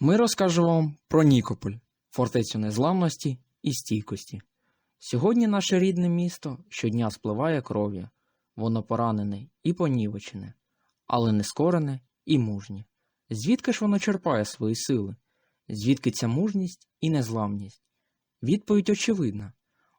Ми розкажемо вам про Нікополь, фортецю незламності і стійкості. Сьогодні наше рідне місто щодня спливає кров'ю, воно поранене і понівечене, але не скорене і мужнє. Звідки ж воно черпає свої сили? Звідки ця мужність і незламність? Відповідь очевидна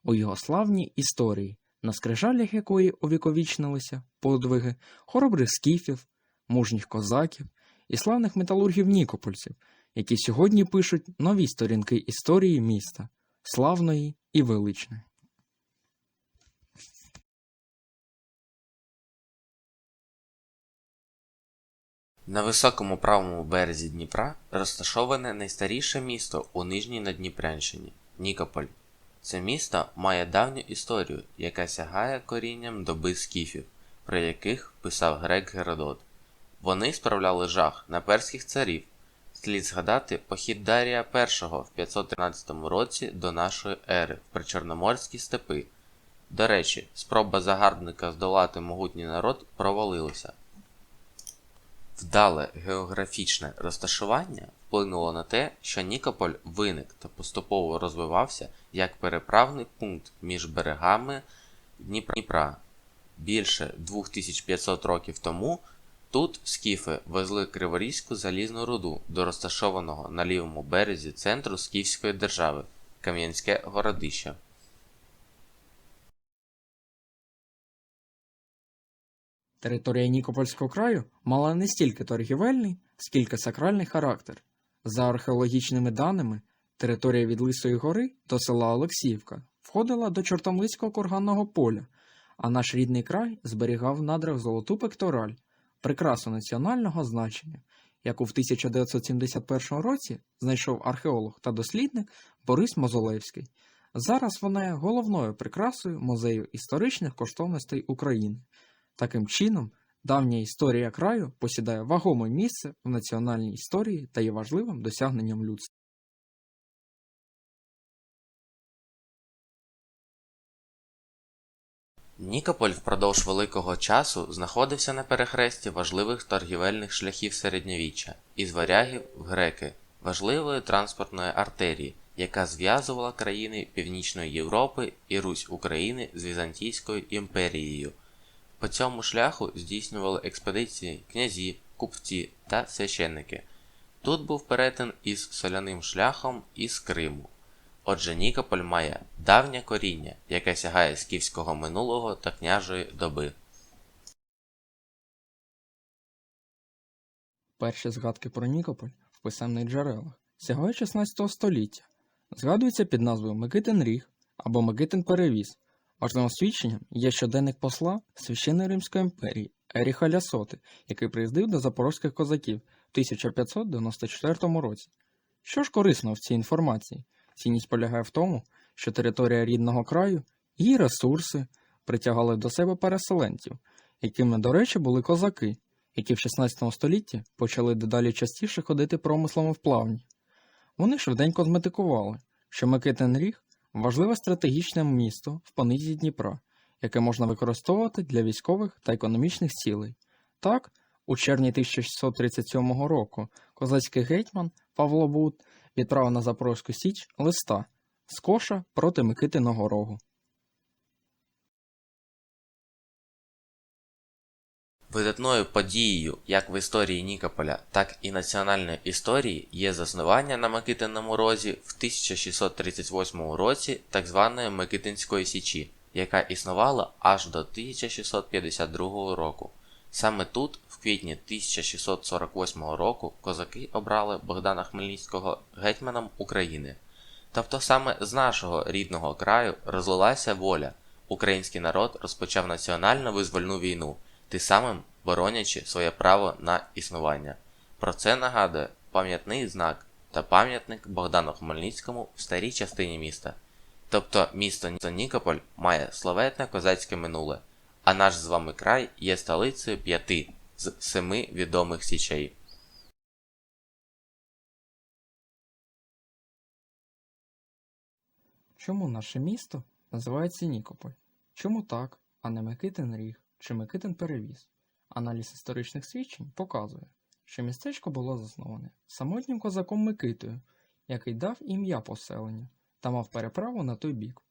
у його славній історії, на скрижалях якої увіковічнилися подвиги хоробрих скіфів, мужніх козаків і славних металургів Нікопольців, які сьогодні пишуть нові сторінки історії міста, славної і величної. На високому правому березі Дніпра розташоване найстаріше місто у Нижній Надніпрянщині Нікополь. Це місто має давню історію, яка сягає корінням доби скіфів, про яких писав грек Геродот. Вони справляли жах на перських царів. Слід згадати похід Дарія І в 513 році до нашої ери в причорноморські степи. До речі, спроба загарбника здолати могутній народ провалилася. Вдале географічне розташування вплинуло на те, що Нікополь виник та поступово розвивався як переправний пункт між берегами Дніпра. Більше 2500 років тому тут скіфи везли Криворізьку залізну руду до розташованого на лівому березі центру Скіфської держави Кам'янське городище. Територія Нікопольського краю мала не стільки торгівельний, скільки сакральний характер. За археологічними даними, територія від Лисої гори до села Олексіївка входила до Чортомлицького курганного поля, а наш рідний край зберігав в надрах золоту пектораль, прикрасу національного значення, яку в 1971 році знайшов археолог та дослідник Борис Мозолевський. Зараз вона є головною прикрасою музею історичних коштовностей України. Таким чином, давня історія краю посідає вагоме місце в національній історії та є важливим досягненням людства. Нікополь впродовж великого часу знаходився на перехресті важливих торгівельних шляхів середньовіччя із варягів в греки, важливої транспортної артерії, яка зв'язувала країни Північної Європи і Русь України з Візантійською імперією. По цьому шляху здійснювали експедиції князі, купці та священники. Тут був перетин із соляним шляхом із Криму. Отже, Нікополь має давнє коріння, яке сягає скіфського минулого та княжої доби. Перші згадки про Нікополь в писемних джерелах сягають 16 століття. Згадується під назвою Микитин Ріг або Микитин Перевіз. Важливим свідченням є щоденник посла Священної Римської імперії Еріха Лясоти, який приїздив до запорозьких козаків в 1594 році. Що ж корисно в цій інформації? Цінність полягає в тому, що територія рідного краю, її ресурси притягали до себе переселенців, якими, до речі, були козаки, які в 16 столітті почали дедалі частіше ходити промислами в плавні. Вони швиденько зметикували, що Микитин Ріг важливе стратегічне місто в понизі Дніпра, яке можна використовувати для військових та економічних цілей. Так, у червні 1637 року козацький гетьман Павло Бут відправив на Запорозьку Січ листа з коша проти Микитиного рогу. Видатною подією як в історії Нікополя, так і національної історії є заснування на Микитиному розі в 1638 році так званої Микитинської Січі, яка існувала аж до 1652 року. Саме тут, в квітні 1648 року, козаки обрали Богдана Хмельницького гетьманом України. Тобто саме з нашого рідного краю розлилася воля. Український народ розпочав національно визвольну війну, тим самим боронячи своє право на існування. Про це нагадує пам'ятний знак та пам'ятник Богдану Хмельницькому в старій частині міста. Тобто місто Нікополь має славетне козацьке минуле, а наш з вами край є столицею п'яти з семи відомих січей. Чому наше місто називається Нікополь? Чому так, а не Микитин Ріг чи Микитин Перевіз? Аналіз історичних свідчень показує, що містечко було засноване самотнім козаком Микитою, який дав ім'я поселенню та мав переправу на той бік.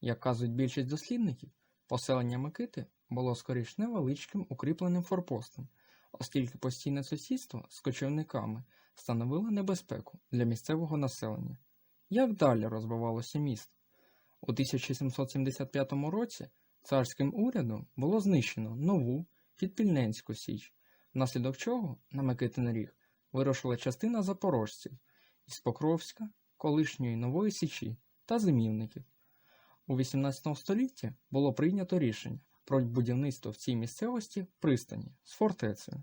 Як кажуть більшість дослідників, поселення Микити було скоріш невеличким укріпленим форпостом, оскільки постійне сусідство з кочівниками становило небезпеку для місцевого населення. Як далі розвивалося місто? У 1775 році царським урядом було знищено нову Підпільненську Січ, внаслідок чого на Микитин Ріг вирушила частина запорожців із Покровська, колишньої Нової Січі та зимівників. У 18 столітті було прийнято рішення про будівництво в цій місцевості пристані з фортецею.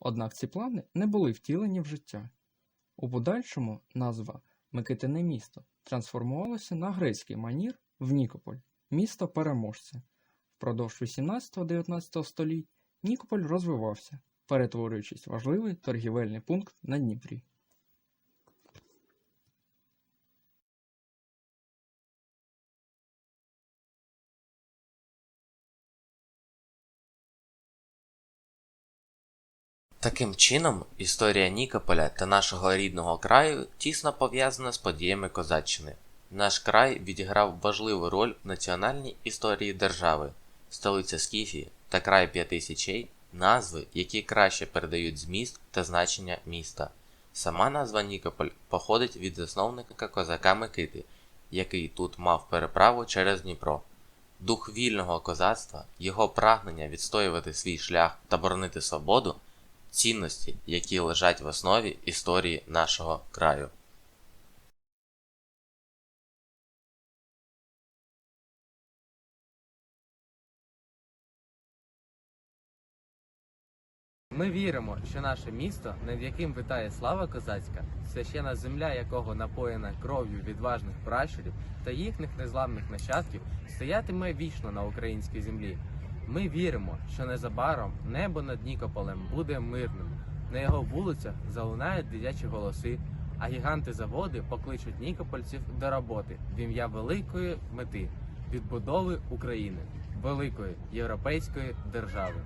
Однак ці плани не були втілені в життя. У подальшому назва Микитине місто трансформувалося на грецький манір в Нікополь, місто переможця. Впродовж 18-19 століть Нікополь розвивався, перетворюючись в важливий торгівельний пункт на Дніпрі. Таким чином, історія Нікополя та нашого рідного краю тісно пов'язана з подіями Козаччини. Наш край відіграв важливу роль в національній історії держави, столиця Скіфії та край п'яти січей назви, які краще передають зміст та значення міста. Сама назва Нікополь походить від засновника козака Микити, який тут мав переправу через Дніпро. Дух вільного козацтва, його прагнення відстоювати свій шлях та боронити свободу цінності, які лежать в основі історії нашого краю. Ми віримо, що наше місто, над яким витає слава козацька, священа земля якого напоєна кров'ю відважних пращурів та їхніх незламних нащадків, стоятиме вічно на українській землі. Ми віримо, що незабаром небо над Нікополем буде мирним. На його вулицях залунають дитячі голоси, а гіганти заводи покличуть нікопольців до роботи в ім'я великої мети відбудови України, великої європейської держави.